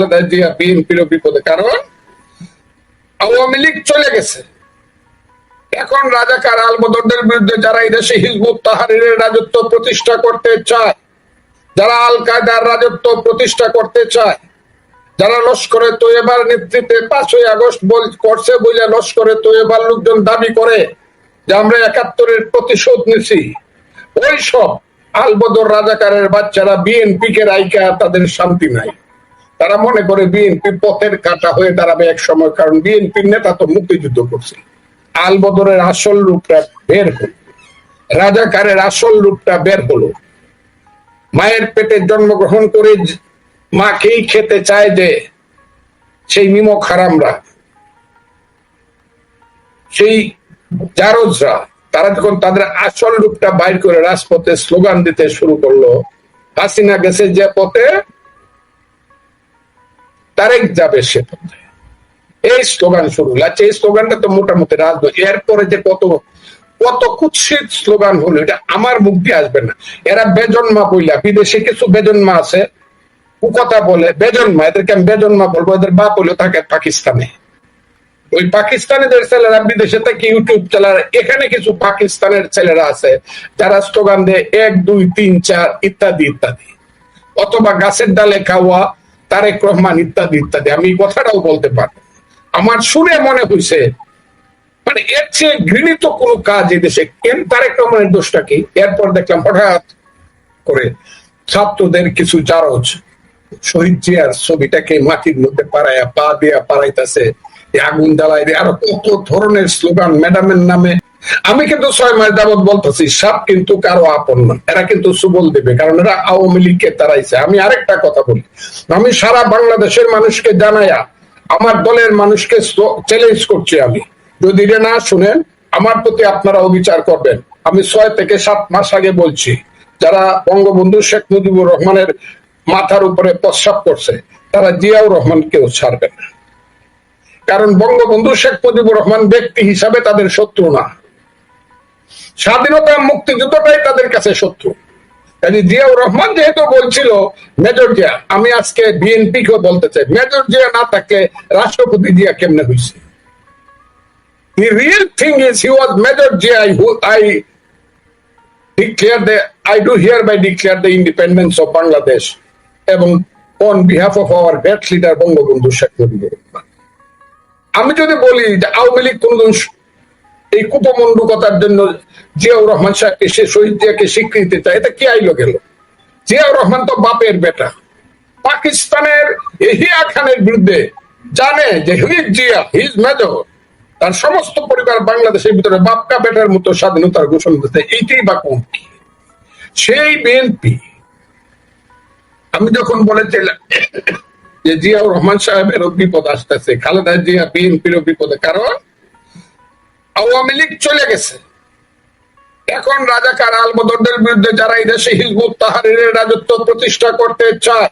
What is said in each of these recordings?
খালেদা জিয়া বিএনপির বিপদে। কারণ আওয়ামী লীগ চলে গেছে। এখন রাজাকার আলবদরদের বিরুদ্ধে যারা এই দেশে হিজবুত তাহারিরের রাজত্ব প্রতিষ্ঠা করতে চায়, যারা আল কায়দার রাজত্ব প্রতিষ্ঠা করতে চায়, যারা লস্করে তৈবার নেতৃত্বে পাঁচই আগস্ট বল করছে বলে লস্করে তৈবার লোকজন দাবি করে যে আমরা একাত্তরের প্রতিশোধ নিছি। ওই সব আলবদর রাজাকারের বাচ্চারা বিএনপি কে রাইকা তাদের শান্তি নাই। তারা মনে করে বিএনপি পথের কাটা হয়ে দাঁড়াবে এক সময়, কারণ বিএনপির নেতা তো মুক্তিযুদ্ধ করছে। আলবদরের আসল রূপটা বের হলো। রাজাকারের আসল রূপটা বের হলো। মায়ের পেটে জন্মগ্রহণ করে মাকেই খেতে চায় যে সেই নিমক হারামরা, সেই জারজরা, তারা যখন তাদের আসল রূপটা বাইর করে রাজপথে স্লোগান দিতে শুরু করল, হাসিনা গেছে যে পথে তারেক যাবে সে এই স্লোগান শুরু হলো। আচ্ছা এই স্লোগানটা তো মোটামুটি রাজনৈতিক। এরপরে যে কত কত কুৎসিত স্লোগান হলো, এটা আমার মুখ দিয়ে আসবে না। এরা বেজন্মা বইলা, বিদেশে কিছু বেজন্মা আছে, কুকথা বলে, বেজন্মা, এদেরকে আমি বেজন্মা বলব, এদের বাপ হলো থাকে পাকিস্তানে। ওই পাকিস্তানিদের ছেলেরা বিদেশে থেকে ইউটিউব চালায়, এখানে কিছু পাকিস্তানের ছেলেরা আছে, যারা স্লোগান দেয়, এক, দুই, তিন, চার, ইত্যাদি ইত্যাদি। অথবা গাছের ডালে খাওয়া তারেক রহমান ইত্যাদি ইত্যাদি, আমি কথাটাও বলতে পারি। আমার শুনে মনে হয়েছে মানে এর চেয়ে ঘৃণিত কোনো কাজ এই দেশে কেন তারেক রহমানের দোষটা কি? এরপর দেখলাম হঠাৎ করে ছাত্রদের কিছু জারজ, শহীদ জিয়ার ছবিটাকে মাটির মধ্যে পাড়াইয়া পা দিয়া পাড়াইতেছে। আগুন জ্বালাই দিয়ে আরও কত ধরনের স্লোগান, ম্যাডামের নামে আমি কিন্তু ছয় মাস যাবৎ বলতেছি, সাপ কিন্তু কারও আপন না। এরা কিন্তু সুবল দেবে, কারণ এরা আওয়ামী লীগকে তারাইছে আমি আরেকটা কথা বলি। আমি সারা বাংলাদেশের মানুষকে জানাইয়া, আমার দলের মানুষকে চ্যালেঞ্জ করছি আমি। যদি এটা না শুনেন, আমার প্রতি আপনারা অবিচার করবেন। আমি ছয় থেকে সাত মাস আগে বলছি, যারা বঙ্গবন্ধু শেখ মুজিবুর রহমানের মাথার উপরে প্রস্রাব করছে, তারা জিয়াউর রহমানকেও ছাড়বেন কারণ বঙ্গবন্ধু শেখ মুজিবুর রহমান ব্যক্তি হিসাবে তাদের শত্রু না। স্বাধীনতা মুক্তিযুদ্ধটাই তাদের কাছে শত্রু। জিয়াউর রহমান যেহেতু বলছিল, মেজর জিয়া, আমি আজকে বিএনপি কেও বলতে চাই, মেজর জিয়া না থাকলে রাষ্ট্রপতি জিয়া কেমনে হয়েছে The real thing is he was Major Jia who I declare the, I do hereby declare the independence of Bangladesh এবং on behalf of our great leader, Bangabandhu Sheikh Mujibur Rahman. আমি যদি বলি যে আওয়ামী লীগ কোনদিন এই কুপমন্ডুকতার জন্য জিয়াউর রহমান সাহেবকে, সে শহীদ জিয়াকে স্বীকৃতি চায় এটা কি আইলো গেল? জিয়াউর রহমান তো বাপের বেটা। পাকিস্তানের এহিয়া খানের বিরুদ্ধে জানে যে হুইজ জিয়া, হিজ মেজর, তার সমস্ত পরিবার বাংলাদেশের ভিতরে বাপকা বেটার মতো স্বাধীনতার ঘোষণা দিতে এইটাই বা কোন কি? সেই বিএনপি, আমি যখন বলেছিলাম যে জিয়াউর রহমান সাহেবের বিপদ আসতেছে, খালেদা জিয়া বিএনপির বিপদে, কারণ আওয়ামী লীগ চলে গেছে। এখন রাজাকার আলবদরদের বিরুদ্ধে যারা এই দেশে হিজবুত তাহারিরের রাজত্ব প্রতিষ্ঠা করতে চায়,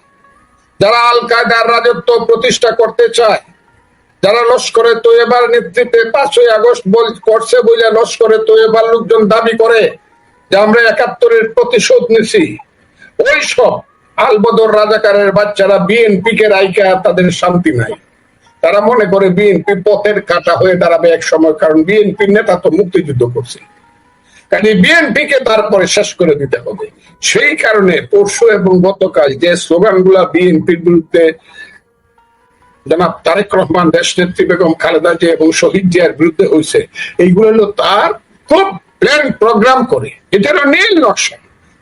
যারা আল কায়দার রাজত্ব প্রতিষ্ঠা করতে চায়, যারা লস্করে তৈবার নেতৃত্বে পাঁচই আগস্ট করছে বলে লস্করে তৈবার লোকজন দাবি করে যে আমরা একাত্তরের প্রতিশোধ নিছি। ওই সব আলবদর রাজাকারের বাচ্চারা বিএনপি কে রাইকা তাদের শান্তি নাই। তারা মনে করে বিএনপি পথের কাটা হয়ে দাঁড়াবে এক সময়, কারণ বিএনপির নেতা তো মুক্তিযুদ্ধ করছে। কাজে বিএনপি কে তারপরে শেষ করে দিতে হবে। সেই কারণে পরশু এবং গতকাল যে স্লোগানগুলা বিএনপির বিরুদ্ধে জনাব তারেক রহমান দেশ নেত্রী বেগম খালেদা জিয়া এবং শহীদ জিয়ার বিরুদ্ধে হয়েছে এইগুলো হলো তার খুব প্ল্যান প্রোগ্রাম করে। এটা নীল নকশা।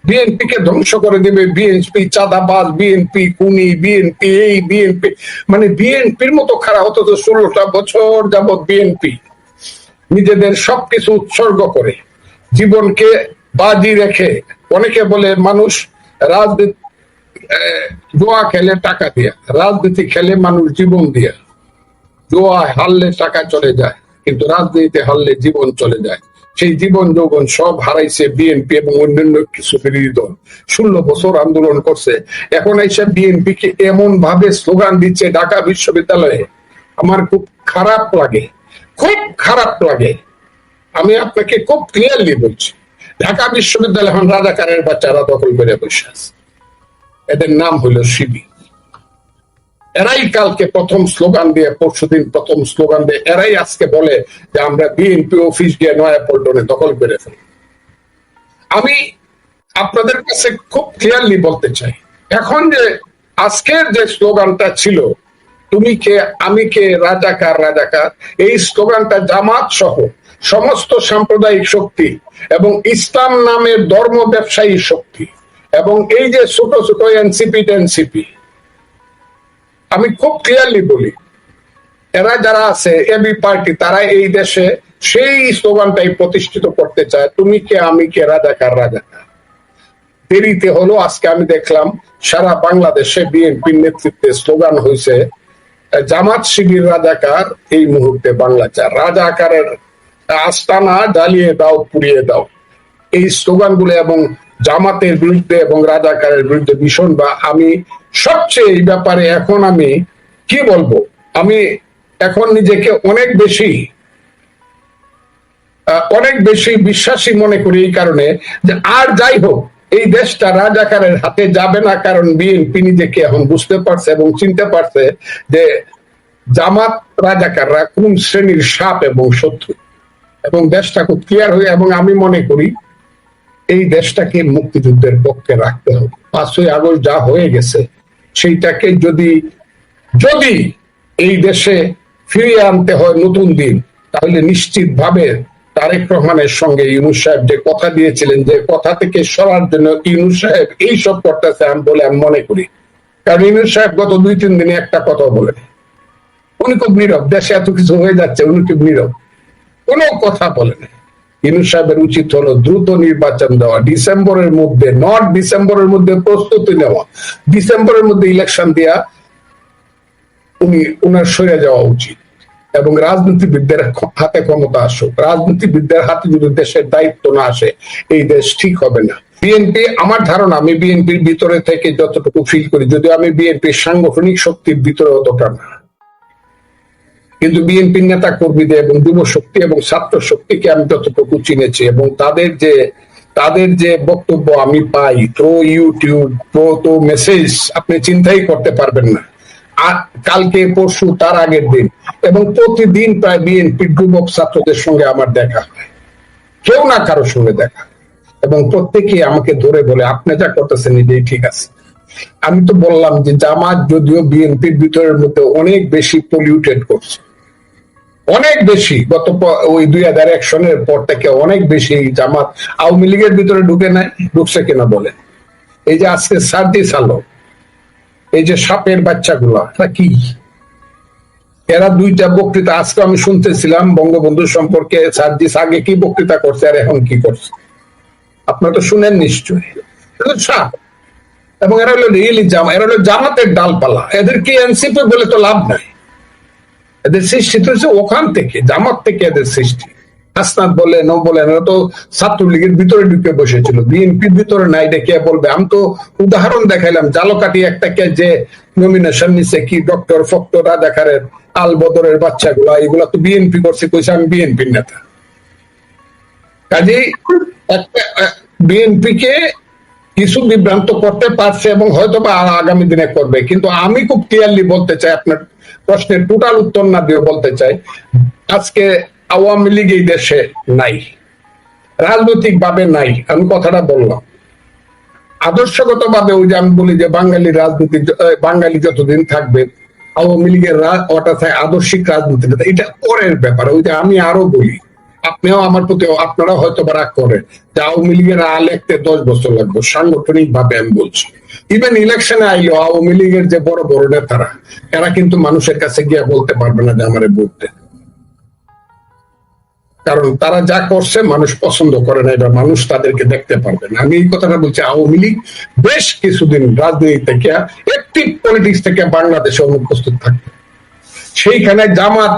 বিএনপি কে ধ্বংস করে দেবে। বিএনপি চাঁদাবাজ, বিএনপি কুনি বিএনপি এই, বিএনপি। মানে বিএনপির মতো খারাপ হতো তো ষোলোটা বছর যাবৎ বিএনপি নিজেদের সবকিছু উৎসর্গ করে, জীবনকে বাজি রেখে। অনেকে বলে মানুষ রাজনীতি জোয়া খেলে টাকা দিয়া, রাজনীতি খেলে মানুষ জীবন দিয়া। জোয়া হারলে টাকা চলে যায়, কিন্তু রাজনীতিতে হারলে জীবন চলে যায়। সেই জীবন যৌবন সব হারাইছে বিএনপি এবং অন্যান্য কিছু বিরোধী দল। ষোলো বছর আন্দোলন করছে। এখন এসে বিএনপি কে এমন ভাবে স্লোগান দিচ্ছে ঢাকা বিশ্ববিদ্যালয়ে। আমার খুব খারাপ লাগে, খুব খারাপ লাগে। আমি আপনাকে খুব ক্লিয়ারলি বলছি, ঢাকা বিশ্ববিদ্যালয় এখন রাজাকারের বাচ্চারা দখল করে বসে আছে। এদের নাম হলো শিবি এরাই কালকে প্রথম স্লোগান দিয়ে, পরশুদিন প্রথম স্লোগান দিয়ে, এরাই আজকে বলে যে আমরা বিএনপি অফিস গিয়ে নয়া পল্টনে দখল করে ফেলি। আমি আপনাদের কাছে খুব ক্লিয়ারলি বলতে চাই, এখন যে আজকের যে স্লোগানটা ছিল, তুমি কে, আমি কে রাজাকার রাজাকার এই স্লোগানটা জামাত সহ সমস্ত সাম্প্রদায়িক শক্তি এবং ইসলাম নামের ধর্ম ব্যবসায়ী শক্তি এবং এই যে ছোট ছোট এনসিপি টেনসিপি আমি খুব ক্লিয়ারলি বলি, এরা যারা আছে, এবি পার্টি, তারা এই দেশে সেই স্লোগানটাই প্রতিষ্ঠিত করতে চায়, তুমি কে, আমি কে, রাজাকার রাজাকার। দেরিতে হলো, আজকে আমি দেখলাম সারা বাংলাদেশে বিএনপির নেতৃত্বে স্লোগান হয়েছে জামাত শিবির রাজাকার, এই মুহূর্তে বাংলা চার রাজাকারের আস্তানা জ্বালিয়ে দাও, পুড়িয়ে দাও। এই স্লোগানগুলো এবং জামাতের বিরুদ্ধে এবং রাজাকারের বিরুদ্ধে ভীষণ বা আমি সবচেয়ে এই ব্যাপারে এখন আমি কি বলব? আমি এখন নিজেকে অনেক বেশি অনেক বেশি বিশ্বাসী মনে করি এই কারণে যে আর যাই হোক, এই দেশটা রাজাকারের হাতে যাবে না কারণ বিএনপি নিজেকে এখন বুঝতে পারছে এবং চিনতে পারছে যে জামাত রাজাকাররা কোন শ্রেণির সাপ এবং শত্রু। এবং দেশটা খুব ক্লিয়ার হয়ে এবং আমি মনে করি এই দেশটাকে মুক্তিযুদ্ধের পক্ষে রাখতে হবে। পাঁচই আগস্ট যা হয়ে গেছে, সেইটাকে যদি যদি এই দেশে ফিরিয়ে আনতে হয় নতুন দিন, তাহলে নিশ্চিতভাবে তারেক রহমানের সঙ্গে ইউনুস সাহেব যে কথা দিয়েছিলেন, যে কথা থেকে সরার জন্য ইউনুস সাহেব এইসব করতেছে আমি বলে আমি মনে করি। কারণ ইউনুস সাহেব গত দুই, তিন দিনে একটা কথা বলেন উনি খুব নীরব, দেশে এত কিছু হয়ে যাচ্ছে, উনি খুব নীরব। কোনো কথা বলেন ইউনুস সাহেবের উচিত হলো দ্রুত নির্বাচন দেওয়া, ডিসেম্বরের মধ্যে নট ডিসেম্বরের মধ্যে প্রস্তুতি নেওয়া। ডিসেম্বরের মধ্যে ইলেকশন দেওয়া উনি, উনার সরে যাওয়া উচিত। এবং রাজনীতিবিদদের হাতে ক্ষমতা আসুক। রাজনীতিবিদদের হাতে যদি দেশের দায়িত্ব না আসে, এই দেশ ঠিক হবে না। বিএনপি আমার ধারণা, আমি বিএনপির ভিতরে থেকে যতটুকু ফিল করি, যদিও আমি বিএনপির সাংগঠনিক শক্তির ভিতরে অতটা না। কিন্তু বিএনপির নেতা কর্মীদের এবং যুব শক্তি এবং ছাত্র শক্তিকে আমি যতটুকু চিনেছি এবং তাদের যে তাদের যে বক্তব্য আমি পাই থ্রো ইউটিউব থ্রো তো মেসেজ আপনি চিন্তাই করতে পারবেন না। কালকে, পরশু, তার আগের দিন। এবং প্রতিদিন প্রায় বিএনপির যুবক ছাত্রদের সঙ্গে আমার দেখা কেউ না কারও সঙ্গে দেখা এবং প্রত্যেকে আমাকে ধরে বলে, আপনি যা করতেছেন এটাই ঠিক আছে। আমি তো বললাম যে, জামাত যদিও বিএনপির ভিতরের মধ্যে অনেক বেশি পলিউটেড করছে। অনেক বেশি, গত ওই দুই হাজার এক সনের পর থেকে অনেক বেশি জামাত আওয়ামী লীগের ভিতরে ঢুকে নাই, ঢুকছে কিনা বলে। এই যে আজকে সার্দি সালো এই যে সাপের বাচ্চাগুলা, এরা কি? এরা দুইটা বক্তৃতা, আজকে আমি শুনতেছিলাম বঙ্গবন্ধু সম্পর্কে সার্জিস আগে কি বক্তৃতা করছে আর এখন কি করছে। আপনারা তো শুনেন নিশ্চয়ই। তো সাপ। এবং এরা হলো রিয়েলি জামা, এরা হলো জামাতের ডালপালা। এদেরকে এনসিপি বলে তো লাভ নাই। এদের সৃষ্টি তো হচ্ছে ওখান থেকে, জামাত থেকে এদের সৃষ্টি। হাসনাত বলে ন বলে এরা তো ছাত্রলীগের ভিতরে ঢুকে বসেছিল। বিএনপির ভিতরে নাই ডেকে বলবে। আমি তো উদাহরণ দেখাইলাম জালকাটি একটাকে যে নমিনেশন নিছে কি, ডক্টর ফক্টর রাজাকারের আল বদরের বাচ্চাগুলা এগুলা তো বিএনপি করছে, কইছে আমি বিএনপির নেতা। কাজেই একটা বিএনপি কে কিছু বিভ্রান্ত করতে পারছে এবং হয়তো বা আগামী দিনে করবে। কিন্তু আমি খুব ক্লিয়ারলি বলতে চাই আপনার প্রশ্নের টোটাল উত্তর না দিয়ে বলতে চাই, আজকে আওয়ামী লীগ এই দেশে নাই রাজনৈতিক ভাবে নাই, আমি কথাটা বললাম। আদর্শগত ভাবে ওই যে আমি বলি যে বাঙালি রাজনীতি বাঙালি যতদিন থাকবে, আওয়ামী লীগের আদর্শিক রাজনীতি এটা পরের ব্যাপার। ওই যে আমি আরও বলি আপনিও আমার প্রতি আপনারা হয়তো বা রাগ করেন যে আওয়ামী লীগের আ লিখতে দশ বছর লাগবে। সাংগঠনিক ভাবে আমি বলছি। ইভেন ইলেকশনে আইলো, আওয়ামী লীগের যে বড় বড় নেতারা, এরা কিন্তু মানুষের কাছে গিয়ে বলতে পারবে না যে আমার ভোট কারণ তারা যা করছে, মানুষ পছন্দ করে না, এবার মানুষ তাদেরকে দেখতে পারবে না। আমি এই কথাটা বলছি, আওয়ামী লীগ বেশ কিছুদিন রাজনীতি থেকে একটিভ পলিটিক্স থেকে বাংলাদেশে অনুপস্থিত থাকবে সেইখানে জামাত,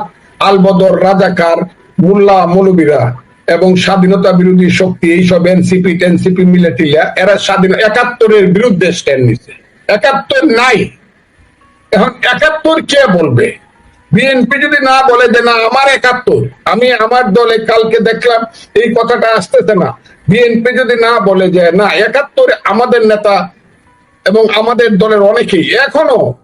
আলবদর, রাজাকার মোল্লা, মৌলবীরা এবং স্বাধীনতা বিরোধী শক্তি এইসব এনসিপি টেনসিপি মিলে টিলা, এরা স্বাধীন, একাত্তরের বিরুদ্ধে স্ট্যান্ড নিছে। একাত্তর নাই। এখন একাত্তর কে বলবে? বিএনপি যদি না বলে যে, না, আমার একাত্তর, আমি আমার দলে কালকে দেখলাম এই কথাটা আসতেছে না। বিএনপি যদি না বলে যে, না, একাত্তর আমাদের নেতা এবং আমাদের দলের অনেকেই এখনও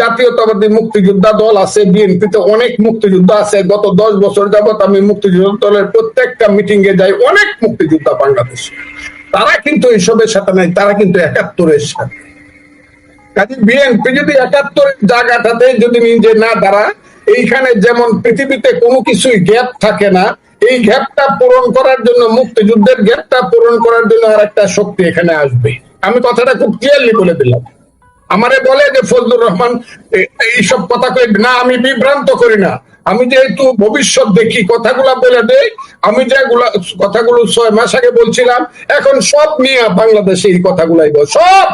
জাতীয়তাবাদী মুক্তিযোদ্ধা দল আছে, বিএনপিতে অনেক মুক্তিযোদ্ধা আছে। গত দশ বছর যাবত আমি মুক্তিযোদ্ধা দলের প্রত্যেকটা মিটিং এ যাই, অনেক মুক্তিযোদ্ধা বাংলাদেশ। তারা কিন্তু এইসবের সাথে নাই, তারা কিন্তু একাত্তরের সাথে। কাজে বিএনপি যদি একাত্তরের জায়গাটাতে যদি নিজে না এইখানে যেমন পৃথিবীতে কোনো কিছুই গ্যাপ থাকে না, এই গ্যাপটা পূরণ করার জন্য, মুক্তিযুদ্ধের গ্যাপটা পূরণ করার জন্য আর একটা শক্তি এখানে আসবে। আমি কথাটা খুব ক্লিয়ারলি বলে দিলাম। আমারে বলে যে, ফজলুর রহমান এইসব কথা কই, না, আমি বিভ্রান্ত করি না। আমি যেহেতু ভবিষ্যৎ দেখি, কথাগুলা বলে দেই, আমি যেগুলা, কথাগুলো ছয় মাস আগে বলছিলাম, এখন সব নিয়ে বাংলাদেশে এই কথাগুলাই বল, সব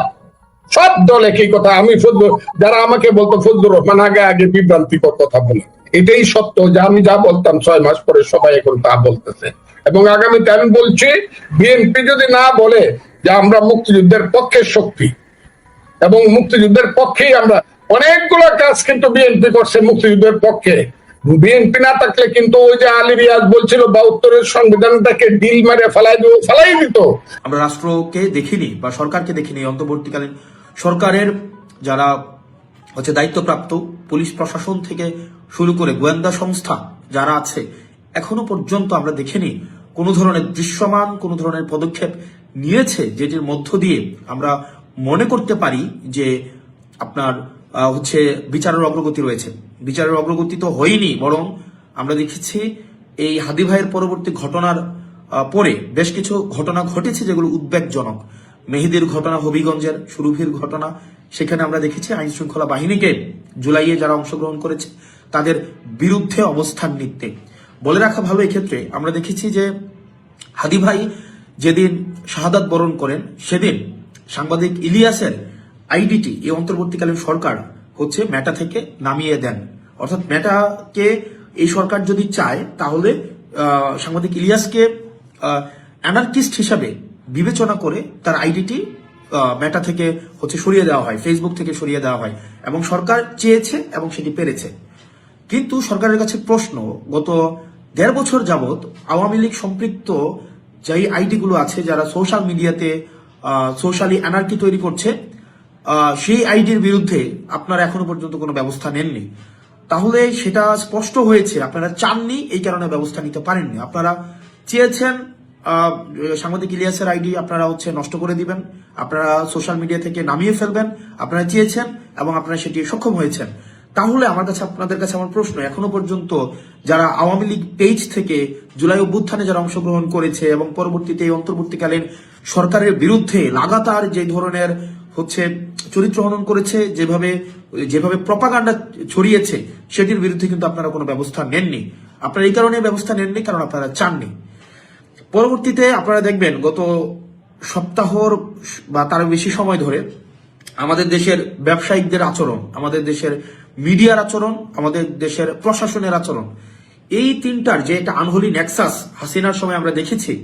সব দলে কি কথা। আমি ফজলুর, যারা আমাকে বলতো, ফজলুর রহমান আগে আগে বিভ্রান্তিকর কথা বলে। এটাই সত্য যে, আমি যা বলতাম ছয় মাস পরে সবাই এখন তা বলতেছে। এবং আগামীতে আমি বলছি, বিএনপি যদি না বলে যে, আমরা মুক্তিযুদ্ধের পক্ষের শক্তি এবং মুক্তিযুদ্ধের পক্ষেই আমরা অনেকগুলো কাজ কিন্তু বিএনপি করছে মুক্তিযুদ্ধের পক্ষে। বিএনপি না থাকলে কিন্তু ওই যে আলী রিয়াজ বলছিল বাহাত্তরের সংবিধানটাকে ডিল মারে ফেলাই দিব, ফেলাই দিত। আমরা রাষ্ট্রকে দেখিনি বা সরকারকে দেখিনি অন্তর্বর্তীকালীন সরকারের যারা হচ্ছে দায়িত্বপ্রাপ্ত পুলিশ প্রশাসন থেকে শুরু করে গোয়েন্দা সংস্থা যারা আছে, এখনও পর্যন্ত আমরা দেখিনি কোনো ধরনের দৃশ্যমান, কোনো ধরনের পদক্ষেপ নিয়েছে যেটির মধ্য দিয়ে আমরা মনে করতে পারি যে আপনার হচ্ছে বিচারের অগ্রগতি রয়েছে। বিচারের অগ্রগতি তো হয়নি, বরং আমরা দেখেছি এই হাদি ভাইয়ের পরবর্তী ঘটনার পরে বেশ কিছু ঘটনা ঘটেছে যেগুলো উদ্বেগজনক। মেহেদির ঘটনা, হবিগঞ্জের সুরভির ঘটনা, সেখানে আমরা দেখেছি আইন শৃঙ্খলা বাহিনীকে জুলাইয়ে যারা অংশগ্রহণ করেছে, তাদের বিরুদ্ধে অবস্থান নিতে। বলে রাখা ভালো এক্ষেত্রে আমরা দেখেছি যে হাদি ভাই যেদিন শাহাদাত বরণ করেন, সেদিন সাংবাদিক ইলিয়াসের আইডিটি এই অন্তর্বর্তীকালীন সরকার হচ্ছে মেটা থেকে নামিয়ে দেন। অর্থাৎ মেটাকে এই সরকার যদি চায়, তাহলে সাংবাদিক ইলিয়াসকে অ্যানার্কিস্ট হিসাবে বিবেচনা করে তার আইডিটি মেটা থেকে হচ্ছে সরিয়ে দেওয়া হয় ফেসবুক থেকে সরিয়ে দেওয়া হয়। এবং সরকার চেয়েছে এবং সেটি পেরেছে। কিন্তু সরকারের কাছে প্রশ্ন, গত দেড় বছর যাবত আওয়ামী লীগ সম্পৃক্ত যেই আইডি গুলো আছে, যারা সোশ্যাল মিডিয়াতে সোশ্যালি অ্যানার্কি তৈরি করছে সেই আইডির বিরুদ্ধে আপনারা এখনও পর্যন্ত কোনো ব্যবস্থা নেননি। তাহলে সেটা স্পষ্ট হয়েছে, আপনারা চাননি, এই কারণে ব্যবস্থা নিতে পারেননি। আপনারা চেয়েছেন সাংবাদিক ইলিয়াসের আইডি আপনারা হচ্ছে নষ্ট করে দিবেন, আপনারা সোশ্যাল মিডিয়া থেকে নামিয়ে ফেলবেন, আপনারা চেয়েছেন এবং আপনারা সেটি সক্ষম হয়েছেন। তাহলে আমার কাছে, আপনাদের কাছে আমার প্রশ্ন, এখনও পর্যন্ত যারা আওয়ামী লীগ পেজ থেকে জুলাই অভ্যুত্থানে যারা অংশগ্রহণ করেছে এবং পরবর্তীতে এই অন্তর্বর্তীকালীন সরকারের বিরুদ্ধে লাগাতার যে ধরনের হচ্ছে চরিত্র হনন করেছে, যেভাবে যেভাবে প্রপাগান্ডা ছড়িয়েছে, সেটির বিরুদ্ধে কিন্তু আপনারা কোনো ব্যবস্থা নেননি। আপনারা এই কারণে ব্যবস্থা নেননি, কারণ আপনারা চাননি। পরবর্তীতে আপনারা দেখবেন, গত সপ্তাহর বা তার বেশি সময় ধরে আমাদের দেশের ব্যবসায়িকদের আচরণ, আমাদের দেশের মিডিয়ার আচরণ, আমাদের দেশের প্রশাসনের আচরণ, এই তিনটার যে একটা আনহোলি নেক্সাস হাসিনার সময় আমরা দেখেছি